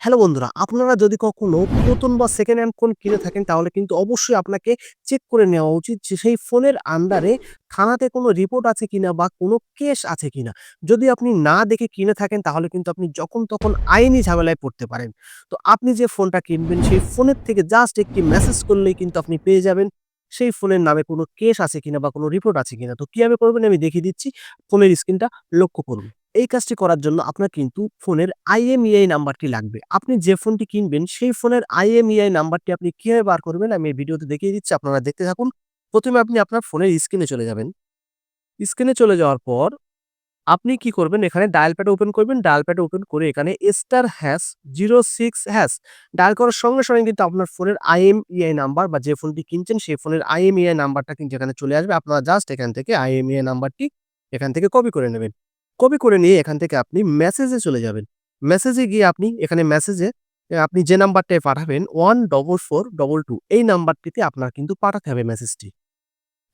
Hello বন্ধুরা, আপনারা যদি কখনো নতুন বা সেকেন্ড হ্যান্ড ফোন কিনে থাকেন তাহলে কিন্তু অবশ্যই আপনাকে চেক করে নেওয়া উচিত যে সেই ফোনের আন্ডারে থানাতে কোনো রিপোর্ট আছে কিনা বা কোনো কেস আছে কিনা। যদি আপনি না দেখে কিনে থাকেন তাহলে কিন্তু আপনি যখন তখন আইনি ঝামেলায় পড়তে পারেন। তো আপনি যে ফোনটা কিনবেন সেই ফোনের থেকে জাস্ট একটি মেসেজ করলেই কিন্তু আপনি পেয়ে যাবেন সেই ফোনের নামে কোনো কেস আছে কিনা বা কোনো রিপোর্ট আছে কিনা। তো কীভাবে করবেন আমি দেখিয়ে দিচ্ছি। ফোনের স্ক্রিনটা লক্ষ্য করুন। এই কাজটি করার জন্য আপনার কিন্তু ফোনের আইএমইআই নাম্বারটি লাগবে। আপনি যে ফোনটি কিনবেন সেই ফোনের আইএমইআই নাম্বারটি আপনি কীভাবে বার করবেন আমি এই ভিডিওতে দেখিয়ে দিচ্ছি আপনারা দেখতে থাকুন। প্রথমে আপনি আপনার ফোনের স্ক্রিনে চলে যাবেন। স্ক্রিনে চলে যাওয়ার পর আপনি কি করবেন এখানে ডায়াল প্যাড ওপেন করবেন। ডায়াল প্যাড ওপেন করে এখানে স্টার হ্যাশ 06 হ্যাশ ডায়াল করার সঙ্গে, সঙ্গে কিন্তু আপনার ফোনের আইএমইআই নাম্বার বা যে ফোনটি কিনছেন সেই ফোনের আইএমইআই নাম্বারটা কিন্তু এখানে চলে আসবে। আপনারা জাস্ট এখান থেকে আইএমইআই নাম্বারটি এখান থেকে কপি করে নেবেন। কপি করে নিয়ে এখান থেকে আপনি মেসেজে চলে যাবেন। মেসেজে গিয়ে আপনি এখানে মেসেজে আপনি যে নাম্বারটায় পাঠাবেন 14422 এই নাম্বারটিতে আপনার কিন্তু পাঠাতে হবে মেসেজটি।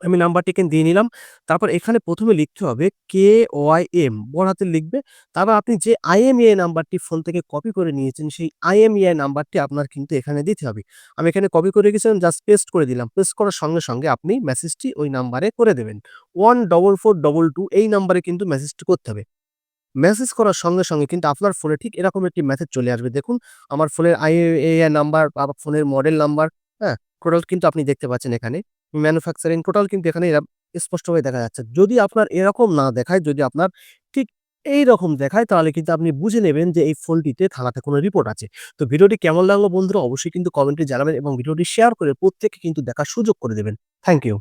আমি নাম্বারটি এখানে দিয়ে নিলাম। তারপর এখানে প্রথমে লিখতে হবে KYM বড় হাতে লিখবে। তারপর আপনি যে IMEI নাম্বারটি ফোন থেকে কপি করে নিয়েছেন সেই IMEI নাম্বারটি আপনার কিন্তু এখানে দিতে হবে। আমি এখানে কপি করে রেখেছিলাম জাস্ট পেস্ট করে দিলাম। পেস্ট করার সঙ্গে, সঙ্গে আপনি মেসেজটি ওই নাম্বারে করে দেবেন। 14422 এই নাম্বারে কিন্তু মেসেজটি করতে হবে। মেসেজ করার সঙ্গে, সঙ্গে কিন্তু আপনার ফোনে ঠিক এরকম একটি মেসেজ চলে আসবে। দেখুন আমার ফোনের IMEI নাম্বার বা ফোনের মডেল নাম্বার, হ্যাঁ? টোটাল কিন্তু আপনি দেখতে পাচ্ছেন এখানে। ম্যানুফ্যাকচারিং টোটাল কিন্তু এখানে স্পষ্টভাবে দেখা যাচ্ছে। যদি আপনার এরকম না দেখায়, যদি আপনার ঠিক এই রকম দেখায় তাহলে কিন্তু আপনি বুঝে নেবেন যে এই ফোনটিতে থানাতে কোনো রিপোর্ট আছে। তো ভিডিওটি কেমন লাগল বন্ধুরা অবশ্যই কিন্তু কমেন্টে জানাবেন এবং ভিডিওটি শেয়ার করে প্রত্যেককে কিন্তু দেখার সুযোগ করে দেবেন। Thank you.